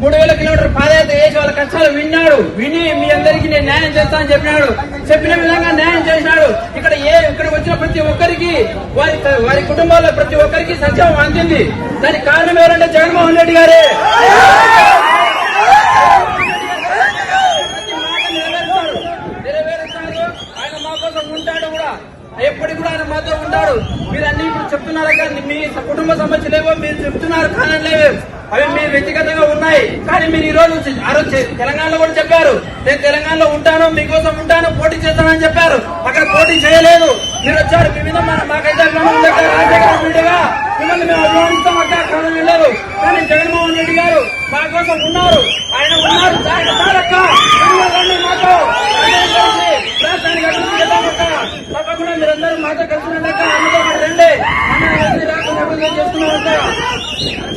మూడు వేల కిలోమీటర్ పాదయాత్ర చేసి వాళ్ళ కష్టాలు విన్నాడు. విని మీ అందరికీ నేను న్యాయం చేస్తా అని చెప్పినాడు. చెప్పిన విధంగా న్యాయం చేసినాడు. ఇక్కడ ఏ ఇక్కడ వచ్చిన ప్రతి ఒక్కరికి వారి వారి కుటుంబాల్లో ప్రతి ఒక్కరికి సంక్షేమం అందింది. దానికి కారణం ఎవరంటే జగన్మోహన్ రెడ్డి గారే. ఆయన ఉంటాడు కూడా. ఎప్పటికి కూడా ఆయన మాతో ఉంటాడు. మీరు అన్ని ఇప్పుడు చెప్తున్నారు కానీ మీ కుటుంబ సమస్యలేవో మీరు చెప్తున్నారు కానీ లేవే. అవి మీ వ్యక్తిగతంగా ఉన్నాయి. కానీ మీరు ఈ రోజు వచ్చి- ఆ రోజు తెలంగాణలో కూడా చెప్పారు. నేను తెలంగాణలో ఉంటాను మీకోసం ఉంటాను పోటీ చేస్తానని చెప్పారు. అక్కడ పోటీ చేయలేదు. మీరు వచ్చారు. మీ మీద మాకైతే అభిమానం మిమ్మల్ని మేము అభిమానిస్తాం అక్కడ కారణం లేదు కానీ జగన్మోహన్ రెడ్డి గారు మా కోసం ఉన్నారు. ఆయన ఉన్నారు. చాలు, చాలక్క. మాతో. అందరూ కలిసి రాష్ట్రానికి అభివృద్ధి చేద్దామక్క. తప్పకుండా మీరందరూ మాతో కలిసి రండి. అక్క. అందరూ మరి రండి మనం